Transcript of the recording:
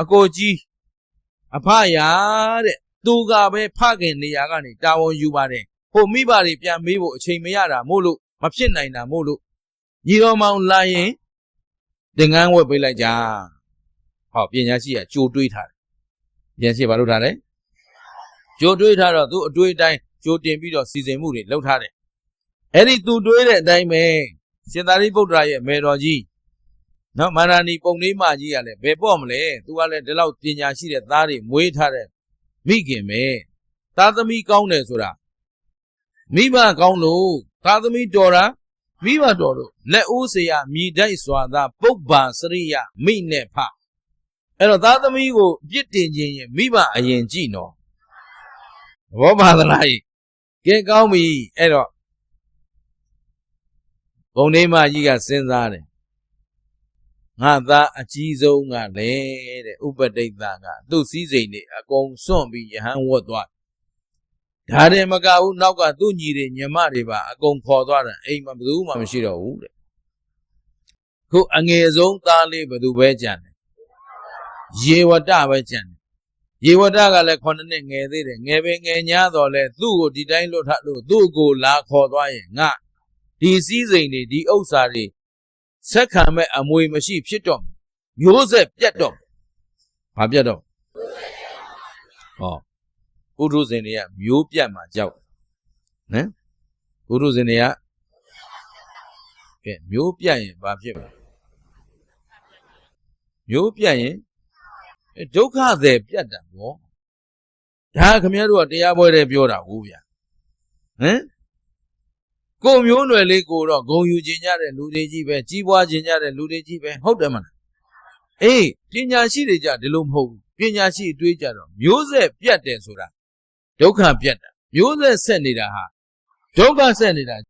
အကိုကြီးအဖရာတဲ့သူကပဲဖခင်နေရာကနေတာဝန်ယူပါတယ်ဟိုမိဘတွေပြန်မေးဖို့အချိန်မရတာမို့လို့မဖြစ်နိုင်တာမို့လို့ညီတော်မောင်လာရင်သင်္ကန်းဝက်ပေးလိုက်ကြဟောပညာရှိကကြိုတွေးထားတယ်ပညာရှိကဘာလုပ်ထားလဲကြိုတွေးထားတော့သူအတွေးအတိုင်းကြိုတင်ပြီးတော့စီစဉ်မှုတွေလုပ်ထားတယ်အဲ့ဒီသူတွေးတဲ့အတိုင်းပဲရှင်သာရိပုတ္တရာရဲ့မေတော်ကြီး နော်မာရာနီပုံလေးမကြီးကလည်းဘယ်ပေါ့မလဲသူကလည်းဒီလောက်ပညာရှိတဲ့သားတွေမွေးထားတဲ့မိခင်ပဲသားသမီးကောင်းတယ်ဆိုတာမိဘကောင်းလို့သားသမီးတော်တာမိဘတော်လို့လက်အိုးစရာမြည်တိုက်စွာသာပုပ္ပါစရိယမိနဲ့ဖအဲ့တော့သားသမီးကိုအပြစ်တင်ခြင်းရင်မိဘအရင်ကြည့်နော်သဘောပါသလားကဲကောင်းပြီအဲ့တော့ဘုံနေမကြီးကစဉ်းစားတယ် ငါသားအကြီးဆုံးကလည်းတဲ့ဥပတိတ်သားကသူ့စည်းစိမ်တွေအကုန်စွန့်ပြီးယဟန်ဝတ်သွားဒါတယ်မကဘူးနောက်ကသူ့ညီတွေညီမတွေပါအကုန်ခေါ်သွားတယ်အိမ်မှာဘယ်သူမှမရှိတော့ဘူးတဲ့ခုအငယ်ဆုံးသားလေးဘယ်သူပဲကြံတယ်ရေဝတ္တပဲကြံတယ်ရေဝတ္တကလည်း9နှစ်ငယ်သေးတယ်ငယ်ပဲငယ်냐တော့လဲသူ့ကိုဒီတိုင်းလွတ်ထလို့သူ့ကိုလာခေါ်သွားရင်ငါဒီစည်းစိမ်တွေဒီဥစ္စာတွေ ဆက်ခံမဲ့အမွေမရှိဖြစ်တော့မယ်မျိုးဆက်ပြတ်တော့မယ်ဘာပြတ်တော့ဟောပုထုဇဉ်တွေကမျိုးပြတ်မှာကြောက်နော်ပုထုဇဉ်တွေကကဲမျိုးပြတ်ရင်ဘာဖြစ်မလဲမျိုးပြတ်ရင်အဲဒုက္ခသည်ပြတ်တာဗောဒါခင်ဗျားတို့ကတရားပွဲတွေပြောတာဟုတ်ဗျာဟမ် ကိုယ်မျိုးနွယ်လေးကိုတော့ဂုံယူခြင်းကြတဲ့လူတွေကြီးပဲကြီးပွားခြင်းကြတဲ့လူတွေကြီးပဲဟုတ်တယ်မလားအေးပညာရှိတွေကြဒီလိုမဟုတ်ဘူးပညာရှိအတွေးကြတော့မျိုးဆက်ပြတ်တယ်ဆိုတာဒုက္ခပြတ်တာမျိုးဆက်ဆက်နေတာဟာဒုက္ခဆက်နေတာ